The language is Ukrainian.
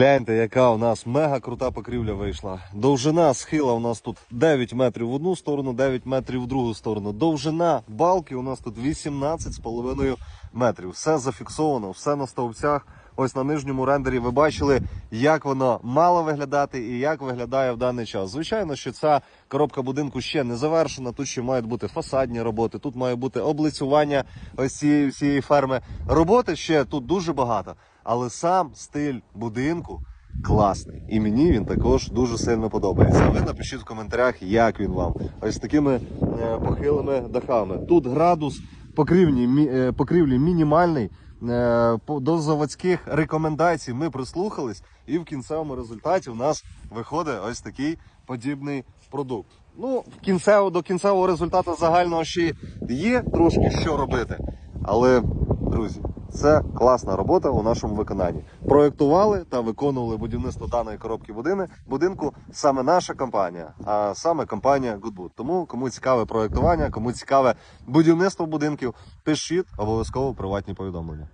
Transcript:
Гляньте, яка у нас мега крута покрівля вийшла. Довжина схила у нас тут 9 метрів в одну сторону, 9 метрів в другу сторону. Довжина балки у нас тут 18,5 метрів. Все зафіксовано, все на стовпцях. Ось на нижньому рендері ви бачили, як воно мало виглядати і як виглядає в даний час. Звичайно, що ця коробка будинку ще не завершена. Тут ще мають бути фасадні роботи, тут має бути облицювання ось цієї всієї ферми. Роботи ще тут дуже багато, але сам стиль будинку класний. І мені він також дуже сильно подобається. Ви напишіть в коментарях, як він вам. Ось такими е, похилими дахами. Тут градус покрівні, мі- е, покрівлі мінімальний. Е, До заводських рекомендацій ми прислухались, і в кінцевому результаті у нас виходить ось такий подібний продукт. Ну, в кінцево, до кінцевого результату загального ще є трошки що робити. Але, друзі, це класна робота у нашому виконанні. Проєктували та виконували будівництво даної коробки будини, будинку саме наша компанія, а саме компанія Goodwood. Тому кому цікаве проєктування, кому цікаве будівництво будинків, пишіть обов'язково приватні повідомлення.